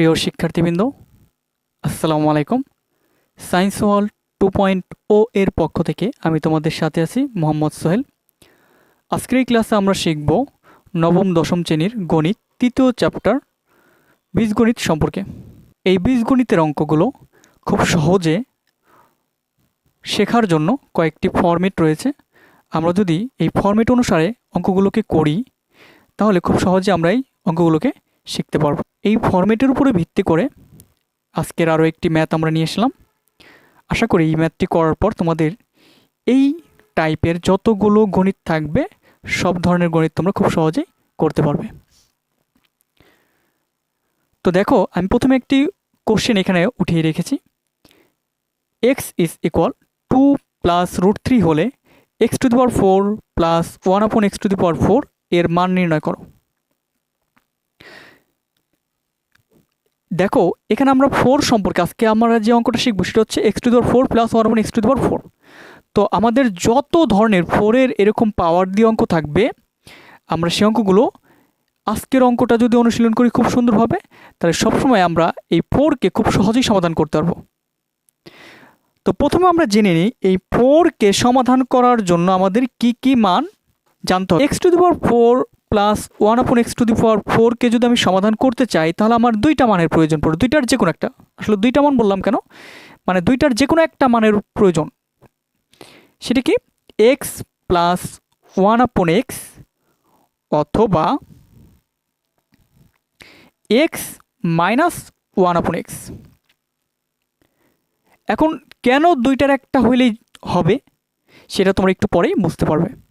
প্রিয় শিক্ষার্থীবৃন্দ, আসসালামু আলাইকুম। Science wall two point O এর পক্ষ থেকে আমি তোমাদের সাথে আছি মোহাম্মদ সোহেল। আজকের এই ক্লাসে আমরা শিখব নবম দশম শ্রেণির গণিত তৃতীয় চ্যাপ্টার বীজগণিত সম্পর্কে। এই বীজগণিতের অঙ্কগুলো খুব সহজে শেখার জন্য কয়েকটি ফর্মেট রয়েছে। আমরা যদি এই ফর্মেট অনুসারে অঙ্কগুলোকে করি, তাহলে খুব সহজে আমরা এই অঙ্কগুলোকে শিখতে পারব। এই ফর্মেটের উপরে ভিত্তি করে আজকের আরও একটি ম্যাথ আমরা নিয়ে এসলাম। আশা করি এই ম্যাথটি করার পর তোমাদের এই টাইপের যতগুলো গণিত থাকবে, সব ধরনের গণিত তোমরা খুব সহজেই করতে পারবে। তো দেখো, আমি প্রথমে একটি কোশ্চেন এখানে উঠিয়ে রেখেছি। X is equal to plus root three হলে x to the power four plus one upon x to the power four এর মান নির্ণয় করো। দেখো, এখানে আমরা ফোর সম্পর্কে আজকে আমরা যে অঙ্কটা শিখব সেটা হচ্ছে x to the four plus one one x to the four তো আমাদের যত ধরনের ফোরের এরকম পাওয়ার দিয়ে অঙ্ক থাকবে, আমরা সেই অঙ্কগুলো আজকের অঙ্কটা যদি অনুশীলন করি খুব সুন্দরভাবে, তাহলে সবসময় আমরা এই ফোরকে খুব সহজেই সমাধান করতে পারব। তো প্রথমে আমরা জেনে নিই, এই ফোরকে সমাধান করার জন্য আমাদের কি কি মান জানতে হবে। X to the power four plus one upon x to the power ফোরকে যদি আমি সমাধান করতে চাই, তাহলে আমার দুইটা মানের প্রয়োজন পড়ে দুইটার যে কোনো একটা। আসলে দুইটা মান বললাম কেন? মানে দুইটার যে কোনো একটা মানের প্রয়োজন। সেটা কি? X plus one upon x অথবা x minus one upon x এখন কেন দুইটার একটা হইলেই হবে? সেটা তোমরা একটু পরেই বুঝতে পারবে।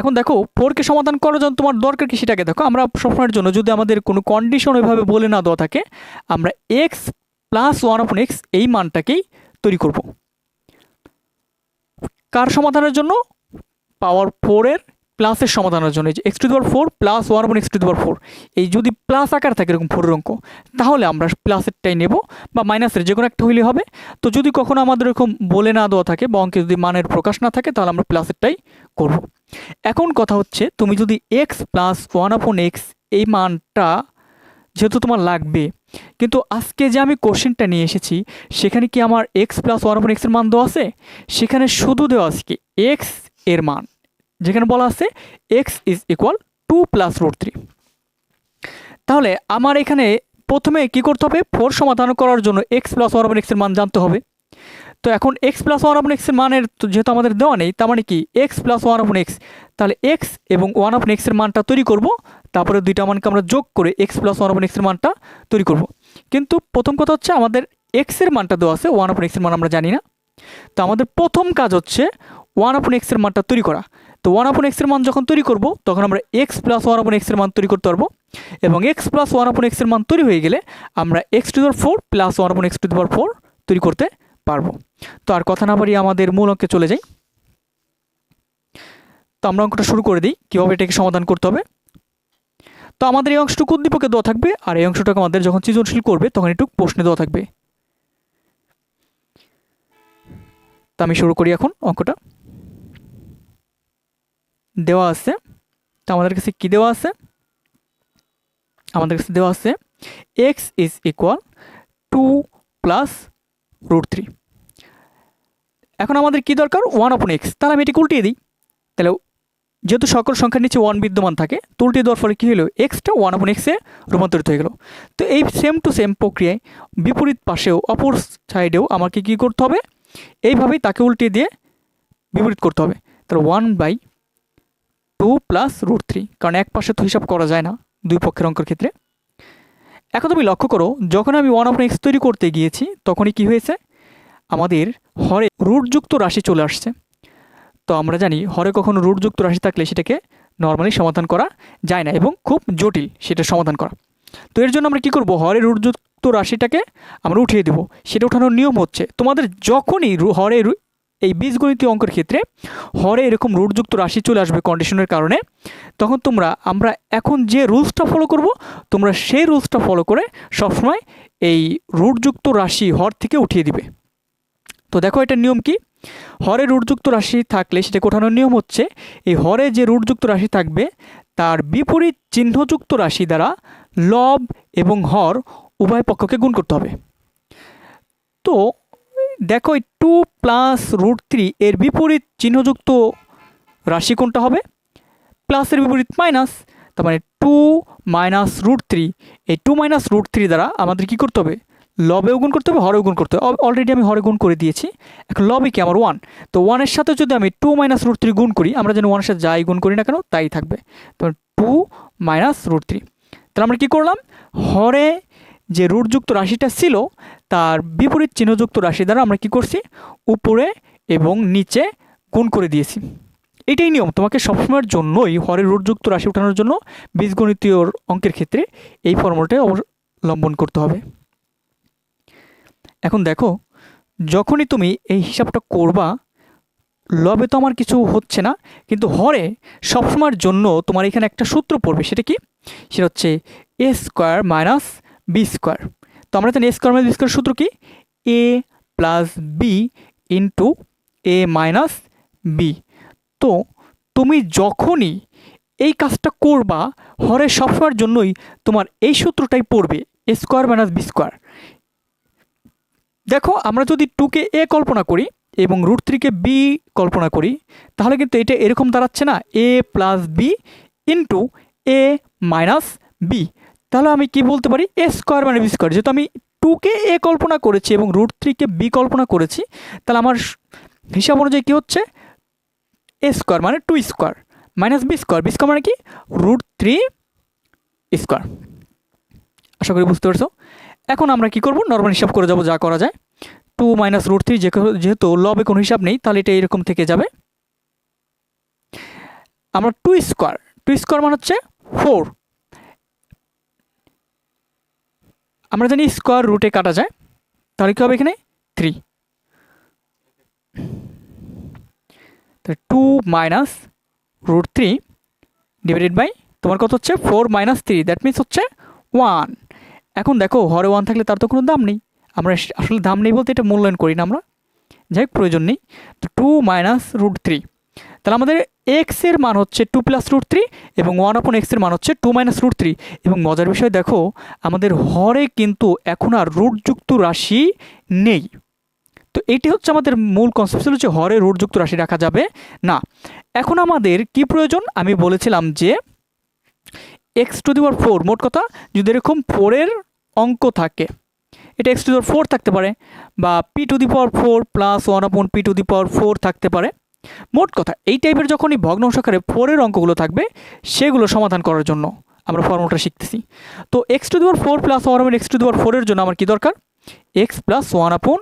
এখন দেখো ফোরকে সমাধান করার জন্য তোমার দরকার কি সেটাকে দেখো, আমরা সবসময়ের জন্য যদি আমাদের কোনো কন্ডিশন ওইভাবে বলে না দেওয়া থাকে, আমরা x plus one of x এই মানটাকেই তৈরি করব। কার সমাধানের জন্য? পাওয়ার ফোরের প্লাসের সমাধানের জন্য এই যে x to the power four plus one one x to the power four এই যদি প্লাস আকার থাকে এরকম ফোরের অঙ্ক, তাহলে আমরা প্লাসেরটাই নেব বা মাইনাসের যে কোনো একটা হইলে হবে। তো যদি কখনো আমাদের এরকম বলে না দেওয়া থাকে বা অঙ্কে যদি মানের প্রকাশ না থাকে, তাহলে আমরা প্লাসেরটাই করব। এখন কথা হচ্ছে, তুমি যদি x plus one upon x এই মানটা যেহেতু তোমার লাগবে, কিন্তু আজকে যে আমি কোশ্চেনটা নিয়ে এসেছি, সেখানে কি আমার এক্স প্লাস ওয়ান আপন এক্সের মান দেওয়া আছে? সেখানে শুধু দেওয়া আছে কি এক্সের মান। যেখানে বলা আছে x is equal to plus root three তাহলে আমার এখানে প্রথমে কি করতে হবে? ফোর সমাধান করার জন্য এক্স প্লাস ওয়ান আপন এক্সের মান জানতে হবে। তো এখন এক্স প্লাস ওয়ান আপন এক্সের মানের যেহেতু আমাদের দেওয়া নেই, তার মানে কি? X plus one upon x তাহলে এক্স এবং ওয়ান আপন এক্সের মানটা তৈরি করব, তারপরে দুইটা মানকে আমরা যোগ করে এক্স প্লাস ওয়ান আপন এক্সের মানটা তৈরি করব। কিন্তু প্রথম কথা হচ্ছে আমাদের এক্সের মানটা দেওয়া আছে ওয়ান আপন এক্সের মান আমরা জানি না। তো আমাদের প্রথম কাজ হচ্ছে ওয়ান আপন এক্সের মানটা তৈরি করা। তো ওয়ান আপন এক্সের মান যখন তৈরি করব, তখন আমরা এক্স প্লাস ওয়ান আপন এক্সের মান তৈরি করতে পারব। এবং এক্স প্লাস ওয়ান আপন এক্সের মান তৈরি হয়ে গেলে আমরা x to the power four plus one upon x to the power four তৈরি করতে পারব। তো আর কথা না বাড়িয়ে আমাদের মূল অঙ্কে চলে যাই। তো আমরা অঙ্কটা শুরু করে দিই, কীভাবে এটাকে সমাধান করতে হবে। তো আমাদের এই অংশটুকু উদ্দীপকে দেওয়া থাকবে, আর এই অংশটাকে আমাদের যখন সৃজনশীল করবে, তখন একটু প্রশ্নে দেওয়া থাকবে। তা আমি শুরু করি এখন অঙ্কটা। দেওয়া আছে। তো আমাদের কাছে কী দেওয়া আছে? আমাদের কাছে দেওয়া আছে x is equal to plus root three এখন আমাদের কী দরকার? ওয়ান অপন এক্স তাহলে আমি এটি উল্টিয়ে দিই। তাহলে যেহেতু সকল সংখ্যার নিচে ওয়ান বিদ্যমান থাকে, তো উল্টিয়ে দেওয়ার ফলে কী হলো? এক্সটা ওয়ান অপন এক্সে রূপান্তরিত হয়ে গেল। তো এই সেম টু সেম প্রক্রিয়ায় বিপরীত পাশেও অপর সাইডেও আমাকে কী করতে হবে? এইভাবেই তাকে উল্টিয়ে দিয়ে বিপরীত করতে হবে। তাহলে one by two plus root three. কারণ এক পাশে তো হিসাব করা যায় না দুই পক্ষের অঙ্কের ক্ষেত্রে। এখন তুমি লক্ষ্য করো, যখন আমি ওয়ান অফ এক্স তৈরি করতে গিয়েছি, তখনই কি হয়েছে? আমাদের হরে রুটযুক্ত রাশি চলে আসছে। তো আমরা জানি, হরে কখনো রুটযুক্ত রাশি থাকলে সেটাকে নর্মালি সমাধান করা যায় না এবং খুব জটিল সেটা সমাধান করা। তো এর জন্য আমরা কী করব? হরে রুটযুক্ত রাশিটাকে আমরা উঠিয়ে দেবো। সেটা ওঠানোর নিয়ম হচ্ছে, তোমাদের যখনই হরে এই বীজগণিত অঙ্কের ক্ষেত্রে হরে এরকম রুটযুক্ত রাশি চলে আসবে কন্ডিশনের কারণে, তখন তোমরা, আমরা এখন যে রুলসটা ফলো করব, তোমরা সেই রুলসটা ফলো করে সবসময় এই রুটযুক্ত রাশি হর থেকে উঠিয়ে দিবে। তো দেখো এটা নিয়ম কি? হরে রুটযুক্ত রাশি থাকলে সেটা ওঠানোর নিয়ম হচ্ছে, এই হরে যে রুটযুক্ত রাশি থাকবে, তার বিপরীত চিহ্নযুক্ত রাশি দ্বারা লব এবং হর উভয় পক্ষকে গুণ করতে হবে। তো দেখো এই টু প্লাস রুট থ্রি এর বিপরীত চিহ্নযুক্ত রাশি কোনটা হবে? প্লাসের বিপরীত মাইনাস, তার মানে টু মাইনাস রুট থ্রি। এই টু মাইনাস রুট থ্রি দ্বারা আমাদের কী করতে হবে? লবেও গুণ করতে হবে, হরেও গুণ করতে হবে। অলরেডি আমি হরে গুণ করে দিয়েছি। এখন লবে কি আমার ওয়ান তো ওয়ানের সাথে যদি আমি টু মাইনাস রুট থ্রি গুণ করি, আমরা যেন ওয়ানের সাথে যাই গুণ করি না কেন, তাই থাকবে। তো টু মাইনাস রুট থ্রি। তাহলে আমরা কী করলাম? হরে যে রুটযুক্ত রাশিটা ছিল তার বিপরীত চিহ্নযুক্ত রাশি দ্বারা আমরা কি করছি? উপরে এবং নিচে গুণ করে দিয়েছি। এটাই নিয়ম। তোমাকে সবসময়ের জন্যই হরের রুটযুক্ত রাশি ওঠানোর জন্য বীজগণিতীয় অঙ্কের ক্ষেত্রে এই ফর্মুলাটাই অবলম্বন করতে হবে। এখন দেখো, যখনই তুমি এই হিসাবটা করবা, লবে তো আমার কিছু হচ্ছে না, কিন্তু হরে সবসময়ের জন্য তোমার এখানে একটা সূত্র পড়বে। সেটা কি? সেটা হচ্ছে a square minus b square আমরা জানি স্কোয়ার মাইনাস বি স্কোয়ার সূত্র কি? A plus b into a minus b তো তুমি যখনই এই কাজটা করবা হরে সবসময়ের জন্যই তোমার এই সূত্রটাই পড়বে a square minus b square দেখো, আমরা যদি টুকে এ কল্পনা করি এবং রুট থ্রিকে বি কল্পনা করি, তাহলে কিন্তু এটা এরকম দাঁড়াচ্ছে না a plus b into a minus b তাহলে আমি কি বলতে পারি? এ স্কোয়ার মানে বি স্কোয়ার যেহেতু আমি টুকে এ কল্পনা করেছি এবং রুট থ্রিকে বি কল্পনা করেছি, তাহলে আমার হিসাব অনুযায়ী কী হচ্ছে? এ স্কোয়ার মানে two square minus b square b square মানে কি? রুট থ্রি স্কোয়ার আশা করি বুঝতে পারছ? এখন আমরা কি করব? নর্মাল হিসাব করে যাব যা করা যায়। টু মাইনাস রুট থ্রি যেহেতু লবে কোনো হিসাব নেই, তাহলে এটা এরকম থেকে যাবে। আমরা টু স্কোয়ার টু স্কোয়ার মানে হচ্ছে ফোর আমরা জানি স্কোয়ার রুটে কাটা যায়। তাহলে কী হবে এখানে? Three two minus root three divided by তোমার কত হচ্ছে? Four minus three that means হচ্ছে ওয়ান এখন দেখো, হরে ওয়ান থাকলে তার তো কোনো দাম নেই। আমরা আসলে দাম নেই বলতে এটা মূল্যায়ন করি না আমরা। যাই হোক, প্রয়োজন নেই। তো টু মাইনাস রুট থ্রি তাহলে আমাদের এক্সের মান হচ্ছে টু প্লাস রুট থ্রি এবং ওয়ান আপন এক্সের মান হচ্ছে টু মাইনাস রুট থ্রি এবং মজার বিষয়, দেখো, আমাদের হরে কিন্তু এখন আর রুটযুক্ত রাশি নেই। তো এইটি হচ্ছে আমাদের মূল কনসেপ্ট যে হরে রুটযুক্ত রাশি রাখা যাবে। না, এখন আমাদের কি প্রয়োজন? আমি বলেছিলাম যে x to the power four মোট কথা, যদি এরকম ফোরের অঙ্ক থাকে, এটা এক্স টু দি ফোর থাকতে পারে, বা p to the power four plus one upon p to the power four থাকতে পারে। মোট কথা, এই টাইপের যখনই ভগ্নাংশ আকারে ফোরের অঙ্কগুলো থাকবে, সেগুলো সমাধান করার জন্য আমরা ফর্মুলাটা শিখতেছি। তো x to the power four plus one x to the power ফোরের জন্য আমার কী দরকার? X plus one upon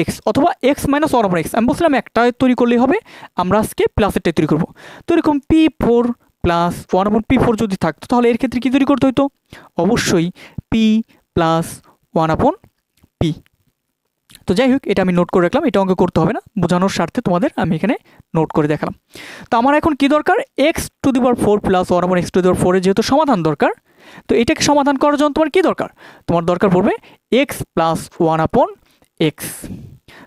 x অথবা x minus one upon x আমি বলছিলাম একটা তৈরি করলেই হবে, আমরা আজকে প্লাসেরটাই তৈরি করব। তো এরকম p four plus one upon p four যদি থাকতো, তাহলে এর ক্ষেত্রে কী তৈরি করতে হতো অবশ্যই p plus one upon p তো যাই হোক, এটা আমি নোট করে রাখলাম, এটা অঙ্ক করতে হবে না, বোঝানোর স্বার্থে তোমাদের আমি এখানে নোট করে দেখালাম। তো আমার এখন কি দরকার? X to the power four plus one upon x to the power ফোরের যেহেতু সমাধান দরকার, তো এটাকে সমাধান করার জন্য তোমার কী দরকার? তোমার দরকার পড়বে x plus one upon x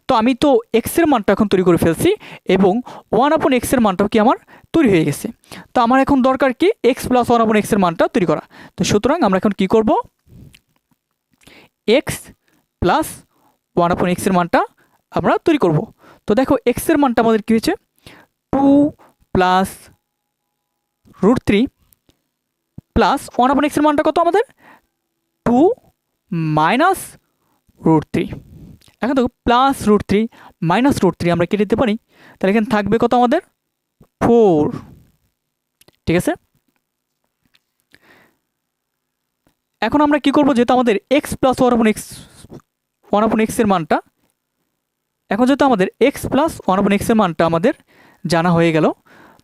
তো আমি তো এক্সের মানটা এখন তৈরি করে ফেলছি এবং ওয়ান আপন এক্সের মানটাও কি আমার তৈরি হয়ে গেছে। তো আমার এখন দরকার কি? এক্স প্লাস ওয়ান আপন এক্সের মানটা তৈরি করা। তো সুতরাং আমরা এখন কি করব? এক্স প্লাস ওয়ান আপন এক্সের মানটা আমরা তৈরি করব। তো দেখো এক্সের মানটা আমাদের কী হয়েছে? Two plus root three plus one upon এক্সের মানটা কত আমাদের? টু মাইনাস রুট থ্রি এখন দেখো plus root three minus root three আমরা কেটে দিতে পারি। তাহলে এখানে থাকবে কত আমাদের? ফোর ঠিক আছে? এখন আমরা কি করব? যেহেতু আমাদের x plus one upon x one upon এক্সের মানটা। এখন যেহেতু আমাদের এক্স প্লাস ওয়ান আপন এক্সের মানটা আমাদের জানা হয়ে গেল,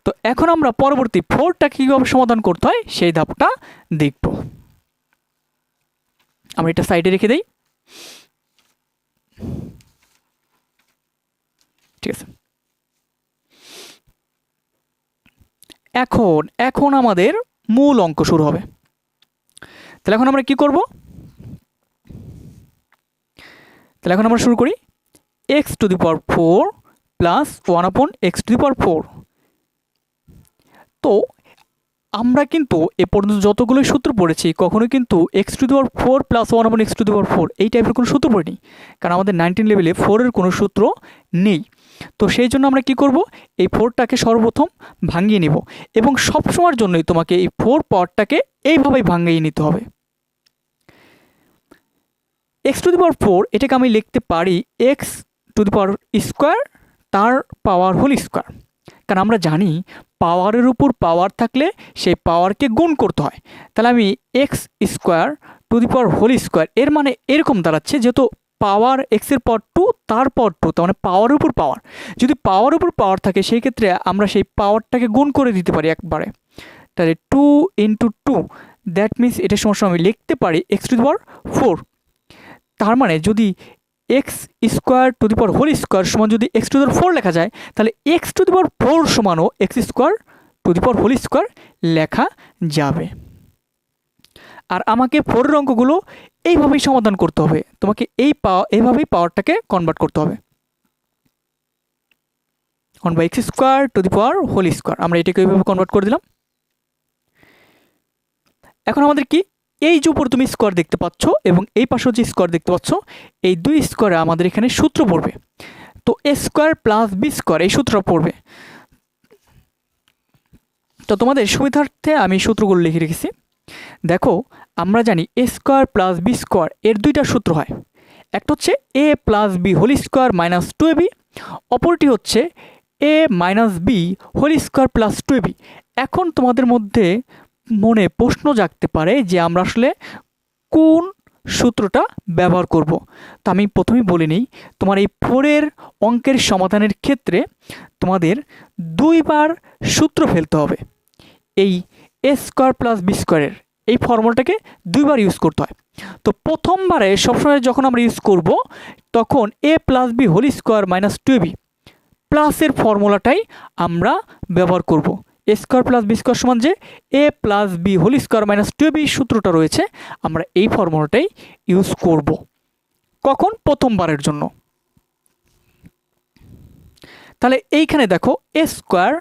তো এখন আমরা পরবর্তী ফোরটা কীভাবে সমাধান করতে হয় সেই ধাপটা দেখব। আমরা এটা সাইডে রেখে দিই। ঠিক আছে। এখন এখন আমাদের মূল অঙ্ক শুরু হবে। তাহলে এখন আমরা কি করব? তাহলে এখন আমরা শুরু করি। X to the power four plus one upon x to the power four তো, আমরা কিন্তু এ পর্যন্ত যতগুলো সূত্র পড়েছি কখনো কিন্তু x to the power four plus one upon x to the power four এই টাইপের কোনো সূত্র পড়িনি। কারণ আমাদের নাইনটিন লেভেলে ফোরের কোনো সূত্র নেই। তো সেই জন্য আমরা কি করব? এই ফোরটাকে সর্বপ্রথম ভাঙিয়ে নিব এবং সবসময়ের জন্যই তোমাকে এই ফোর পাওয়ারটাকে এইভাবেই ভাঙিয়ে নিতে হবে। X to the power four, এটাকে আমি লিখতে পারি x to the power square, তার পাওয়ার হোল স্কোয়ার। কারণ আমরা জানি পাওয়ারের উপর পাওয়ার থাকলে সেই পাওয়ারকে গুণ করতে হয়। তাহলে আমি x square to the power whole square, এর মানে এরকম দাঁড়াচ্ছে যেহেতু পাওয়ার এক্সের পর টু তারপর টু, তার মানে পাওয়ারের উপর পাওয়ার। যদি পাওয়ার উপর পাওয়ার থাকে, সেই ক্ষেত্রে আমরা সেই পাওয়ারটাকে গুণ করে দিতে পারি একবারে। তাহলে two into two, that means এটার সমস্যা আমি লিখতে পারি x to the power four. তার মানে যদি x square to the power whole square সমান যদি x to the power four লেখা যায়, তাহলে x to the power four সমানও x square to the power whole square লেখা যাবে। আর আমাকে ফোরের অঙ্কগুলো এইভাবেই সমাধান করতে হবে। তোমাকে এই পাওয়া এইভাবেই পাওয়ারটাকে কনভার্ট করতে হবে। One by x square to the power whole square আমরা এটাকে এইভাবে কনভার্ট করে দিলাম। এখন আমাদের কি এই যে উপর তুমি স্কোয়ার দেখতে পাচ্ছ এবং এই পাশেও যে স্কোয়ার দেখতে পাচ্ছ, এই দুই স্কোয়ারে আমাদের এখানে সূত্র পড়বে। তো a square plus b square এই সূত্র পড়বে। তো তোমাদের সুবিধার্থে আমি সূত্রগুলো লিখে রেখেছি। দেখো, আমরা জানি a square plus b square এর দুইটা সূত্র হয়। একটা হচ্ছে a plus b whole square minus two b অপরটি হচ্ছে a minus b whole square plus two a b এখন তোমাদের মধ্যে মনে প্রশ্ন জাগতে পারে যে আমরা আসলে কোন সূত্রটা ব্যবহার করব। তো আমি প্রথমেই বলে নিই, তোমার এই ফোরের অঙ্কের সমাধানের ক্ষেত্রে তোমাদের দুইবার সূত্র ফেলতে হবে। এই এ স্কোয়ার প্লাস বি স্কোয়ারের এই ফর্মুলাটাকে দুইবার ইউজ করতে হয়। তো প্রথমবারে সবসময় যখন আমরা ইউজ করব, তখন a plus b whole square minus two b প্লাসের ফর্মুলাটাই আমরা ব্যবহার করব। স্কোয়ার প্লাস বি স্কোয়ার সমান যে? A plus b whole square minus two b সূত্রটা রয়েছে। আমরা এই ফর্মুলাটাই ইউজ করব। কখন? প্রথমবারের জন্য। তাহলে এইখানে দেখো, a square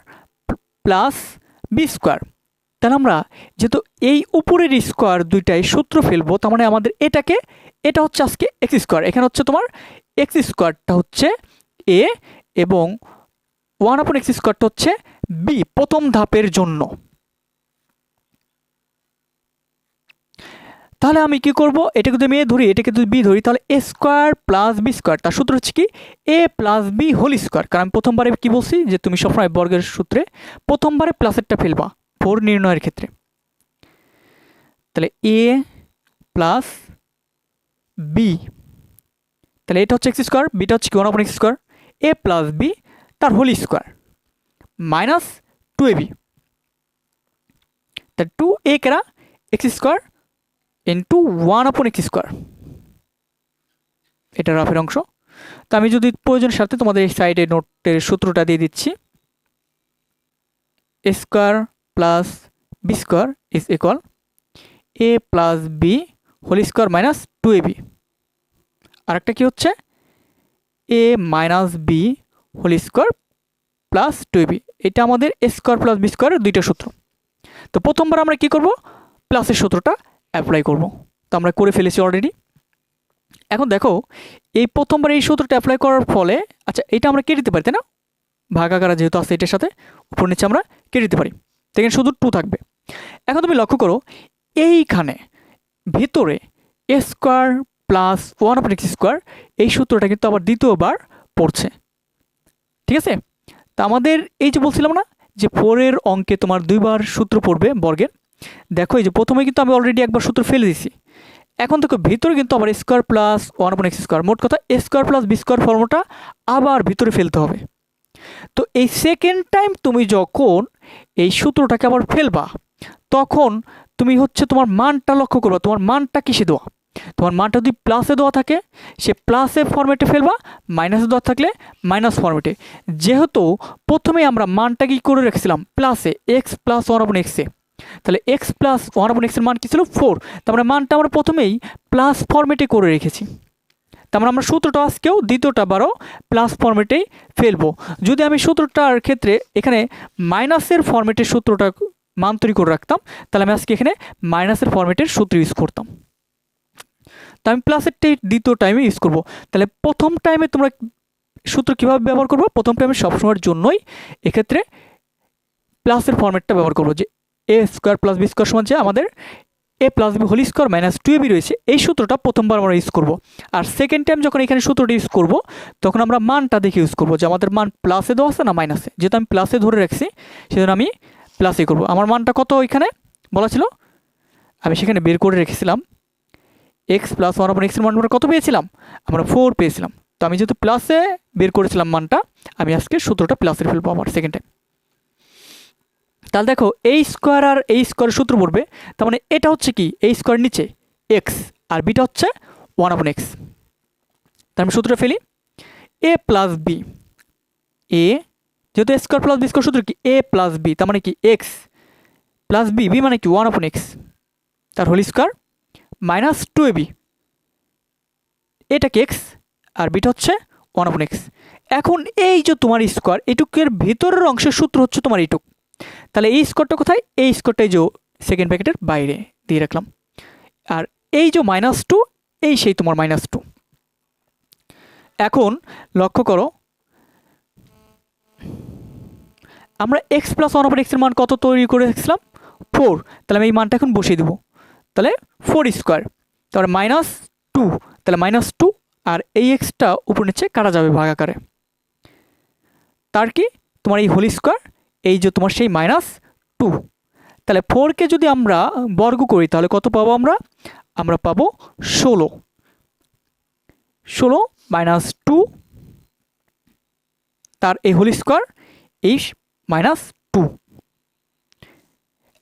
plus b square. তাহলে আমরা যেহেতু এই উপরের স্কোয়ার দুইটাই সূত্র ফেলব, তার মানে আমাদের এটাকে, এটা হচ্ছে আজকে এক্স স্কোয়ার। এখানে হচ্ছে তোমার এক্স স্কোয়ারটা হচ্ছে এ এবং ওয়ান আপন এক্স স্কোয়ারটা হচ্ছে বি, প্রথম ধাপের জন্য। তাহলে আমি কি করব? এটাকে যদি আমি এ ধরি, এটাকে যদি বি ধরি, তাহলে a square plus b square. তার সূত্র হচ্ছে কি? A plus b whole square. কারণ আমি প্রথমবারে কি বলছি? যে তুমি সবসময় বর্গের সূত্রে প্রথমবারে প্লাসেরটা ফেলবা, ফোর নির্ণয়ের ক্ষেত্রে। তাহলে এ প্লাস বি। তাহলে এটা হচ্ছে এক্স স্কোয়ার, বিটা হচ্ছে কি? One upon x square. A plus b, তার whole square. Minus two a b তা টু এ কেরা x square into one upon x square এটা রাফের অংশ। তো আমি যদি প্রয়োজনের সাথে তোমাদের এই সাইডে নোটের সূত্রটা দিয়ে দিচ্ছি। A square plus b square is equal a plus b whole square minus two a b আরেকটা কী হচ্ছে? A minus b whole square plus two b এটা আমাদের এ স্কোয়ার প্লাস বি স্কোয়ারের দুইটা সূত্র। তো প্রথমবার আমরা কি করব? প্লাসের সূত্রটা অ্যাপ্লাই করব। তো আমরা করে ফেলেছি অলরেডি এখন দেখো, এই প্রথমবার এই সূত্রটা অ্যাপ্লাই করার ফলে আচ্ছা এটা আমরা কেটে দিতে পারি, তাই না? ভাগাকারা যেহেতু আছে এটার সাথে, উপর নিচে আমরা কেটে দিতে পারি। তো এখানে শুধু টু থাকবে। এখন তুমি লক্ষ্য করো, এইখানে ভেতরে a square plus one of x square এই সূত্রটা কিন্তু আবার দ্বিতীয়বার পড়ছে। ঠিক আছে? তা আমাদের এই যে বলছিলাম না যে ফোরের অঙ্কে তোমার দুইবার সূত্র পড়বে বর্গের, দেখো এই যে প্রথমে কিন্তু আমি অলরেডি একবার সূত্র ফেলে দিছি এখন দেখো ভিতরে কিন্তু আবার square plus one upon x square মোট কথা স্কোয়ার প্লাস বি স্কোয়ার ফর্মটা আবার ভিতরে ফেলতে হবে। তো এই সেকেন্ড টাইম তুমি যখন এই সূত্রটাকে আবার ফেলবা, তখন তুমি হচ্ছে তোমার মানটা লক্ষ্য করবা, তোমার মানটা কিসে দেওয়া? তোমার মানটা যদি প্লাসে দেওয়া থাকে, সে প্লাসে ফর্মেটে ফেলবা মাইনাসে দেওয়া থাকলে মাইনাস ফর্মেটে যেহেতু প্রথমে আমরা মানটা কি করে রেখেছিলাম? প্লাসে এক্স প্লাস ওয়ান আপন এক্সে তাহলে এক্স প্লাস ওয়ান আপন এক্সের মান কী ছিল? ফোর তার মানে মানটা আমরা প্রথমেই প্লাস ফর্মেটে করে রেখেছি। তার মানে আমরা সূত্রটা আজকেও দ্বিতীয়টা বারও প্লাস ফর্মেটেই ফেলব। যদি আমি সূত্রটার ক্ষেত্রে এখানে মাইনাসের ফর্মেটের সূত্রটা মান তৈরি করে রাখতাম, তাহলে আমি আজকে এখানে মাইনাসের ফর্মেটের সূত্র ইউজ করতাম। তা আমি প্লাসেরটাই দ্বিতীয় টাইমে ইউজ করব। তাহলে প্রথম টাইমে তোমরা সূত্র কীভাবে ব্যবহার করব? প্রথম টাইমে সবসময়ের জন্যই এক্ষেত্রে প্লাসের ফর্মেটটা ব্যবহার করব। যে a square plus b square সমান যে আমাদের a plus b whole square minus two b রয়েছে। এই সূত্রটা প্রথমবার আমরা ইউজ করব। আর সেকেন্ড টাইম যখন এখানে সূত্রটা ইউজ করব, তখন আমরা মানটা দেখে ইউজ করব যে আমাদের মান প্লাসে দেওয়া আছে না মাইনাসে যেহেতু আমি প্লাসে ধরে রাখছি, সেজন্য আমি প্লাসে করব। আমার মানটা কত এখানে বলা ছিল? আমি সেখানে বের করে রেখেছিলাম। এক্স প্লাস ওয়ান আপন এক্সের মান আমরা কত পেয়েছিলাম? আমরা ফোর পেয়েছিলাম। তো আমি যেহেতু প্লাসে বের করেছিলাম মানটা, আমি আজকে সূত্রটা প্লাসের ফেলব আমার সেকেন্ড তাহলে দেখো এই স্কোয়ার আর এই স্কোয়ারের সূত্র পড়বে, তার মানে এটা হচ্ছে কি? এই স্কোয়ার নিচে এক্স আর বিটা হচ্ছে ওয়ান আপন এক্স তার আমি সূত্রটা ফেলি। এ প্লাস বি এ যেহেতু a square plus b square সূত্র কি? এ প্লাস বি তার মানে কি? এক্স প্লাস বি বি মানে কি? ওয়ান আপন এক্স তার whole square minus two a b. এটা কি এক্স? আর বিটা হচ্ছে ওয়ান আপন এক্স। এখন এই যে তোমার স্কোয়ার, এটুকের ভেতরের অংশের সূত্র হচ্ছে তোমার এইটুক। তাহলে এই স্কোয়ারটা কোথায়? এই স্কোয়ারটাই যে সেকেন্ড প্যাকেটের বাইরে দিয়ে রাখলাম। আর এই যে মাইনাস টু, এই সেই তোমার মাইনাস টু। এখন লক্ষ্য করো, আমরা এক্স প্লাস ওয়ান অফার এক্সের মান কত তৈরি করে রেখেছিলাম ফোর। তাহলে আমি এই মানটা এখন বসিয়ে দেবো। তাহলে ফোর স্কোয়ার তারপরে মাইনাস টু তাহলে মাইনাস টু আর এই এক্সটা উপর নিচে কাটা যাবে ভাগাকারে তার কি? তোমার এই হোল স্কোয়ার এই যে তোমার সেই মাইনাস টু তাহলে ফোরকে যদি আমরা বর্গ করি, তাহলে কত পাবো আমরা? আমরা পাবো ষোলো। ষোলো মাইনাস টু তার এই হোল স্কোয়ার এই মাইনাস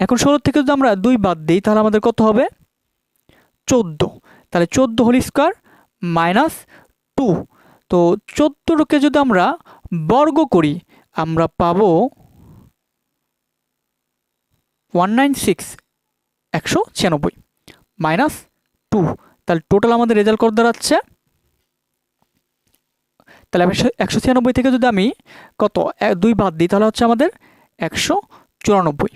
এখন ষোলো থেকে যদি আমরা দুই বাদ দিই, তাহলে আমাদের কত হবে? চোদ্দ। তাহলে চোদ্দ হোল স্কোয়ার মাইনাস টু। তো চোদ্দোকে যদি আমরা বর্গ করি, আমরা পাবো ওয়ান নাইন সিক্স একশো ছিয়ানব্বই মাইনাস টু। তাহলে টোটাল আমাদের রেজাল্ট কত দাঁড়াচ্ছে? তাহলে একশো ছিয়ানব্বই থেকে যদি আমি কত দুই বাদ দিই, তাহলে হচ্ছে আমাদের একশো চুরানব্বই।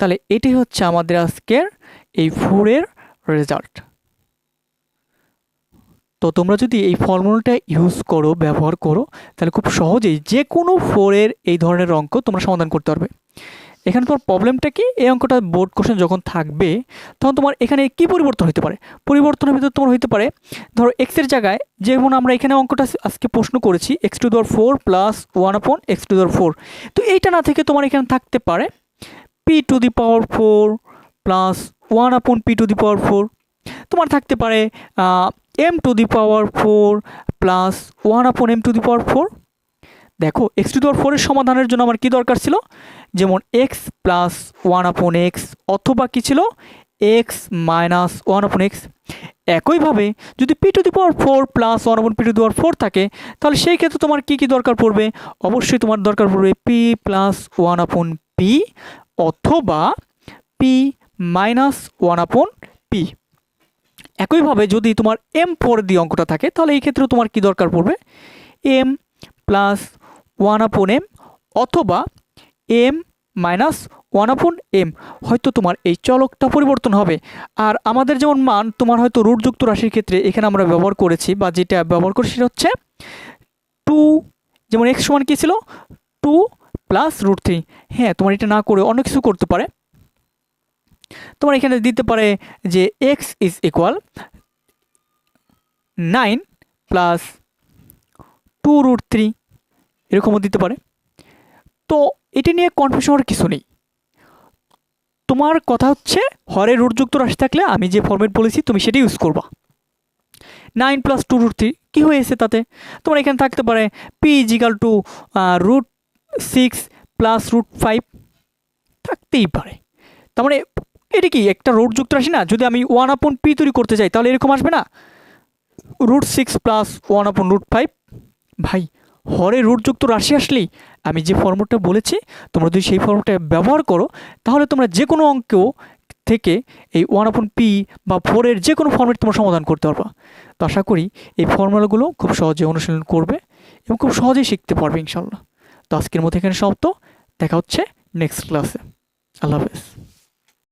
তাহলে এটি হচ্ছে আমাদের আজকের এই ফোরের রেজাল্ট তো তোমরা যদি এই ফর্মুলাটা ইউজ করো, ব্যবহার করো, তাহলে খুব সহজেই যে কোনো ফোরের এই ধরনের অঙ্ক তোমরা সমাধান করতে পারবে। এখানে তোমার প্রবলেমটা কি? এই অঙ্কটা বোর্ড কোশ্চেন যখন থাকবে, তখন তোমার এখানে কি পরিবর্তন হতে পারে? পরিবর্তনের ভিতরে তোমার হতে পারে, ধরো এক্সের জায়গায় যেমন আমরা এখানে অঙ্কটা আজকে প্রশ্ন করেছি x to the power four plus one upon x to the power four তো এইটা না থেকে তোমার এখানে থাকতে পারে p to the power four plus one upon p to the power four তোমার থাকতে পারে m to the power four plus one upon m to the power four দেখো এক্স টু দি পাওয়ার ফোরের সমাধানের জন্য আমার কী দরকার ছিল? যেমন x plus one upon x অথবা কী ছিল? X minus one upon x একইভাবে যদি p to the power four plus one upon p to the power four থাকে, তাহলে সেই ক্ষেত্রে তোমার কী কী দরকার পড়বে? অবশ্যই তোমার দরকার পড়বে p plus one upon p অথবা p minus one upon p একইভাবে যদি তোমার এম ফোর দিয়ে অঙ্কটা থাকে, তাহলে এই ক্ষেত্রে তোমার কি দরকার পড়বে? M plus one upon m অথবা m minus one upon m হয়তো তোমার এই চলকটা পরিবর্তন হবে। আর আমাদের যেমন মান, তোমার হয়তো রুটযুক্ত রাশির ক্ষেত্রে এখানে আমরা ব্যবহার করেছি, বা যেটা ব্যবহার করেছি সেটা হচ্ছে টু যেমন এক্স সমান কী ছিল? টু প্লাস রুট থ্রি হ্যাঁ তোমার এটা না করে অন্য কিছু করতে পারে। তোমার এখানে দিতে পারে যে x is equal nine plus two root three এরকমও দিতে পারে। তো এটি নিয়ে কনফিউশন হওয়ার কিছু নেই। তোমার কথা হচ্ছে হরে রুটযুক্ত রাশি থাকলে আমি যে ফর্মেট বলেছি, তুমি সেটা ইউজ করবা। Nine plus two root three কী হয়েছে তাতে? তোমার এখানে থাকতে পারে p is equal two root six plus root five থাকতেই পারে। তার মানে এটা কি একটা রুটযুক্ত রাশি না? যদি আমি ওয়ান আপন পি তৈরি করতে চাই, তাহলে এরকম আসবে না? Root six plus one upon root five ভাই, হরে রুটযুক্ত রাশি আসলেই আমি যে ফর্মুলাটা বলেছি, তোমরা যদি সেই ফর্মুলাটা ব্যবহার করো, তাহলে তোমরা যে কোনো অঙ্কেও থেকে এই ওয়ান আপন পি বা ফোরের যে কোনো ফর্মেট তোমরা সমাধান করতে পারবা। তো আশা করি এই ফর্মুলাগুলো খুব সহজে অনুশীলন করবে এবং খুব সহজেই শিখতে পারবে ইনশাল্লাহ তো আজকের মধ্যে এখানে সমাপ্ত। দেখা হচ্ছে নেক্সট ক্লাসে আল্লাহ হাফেজ।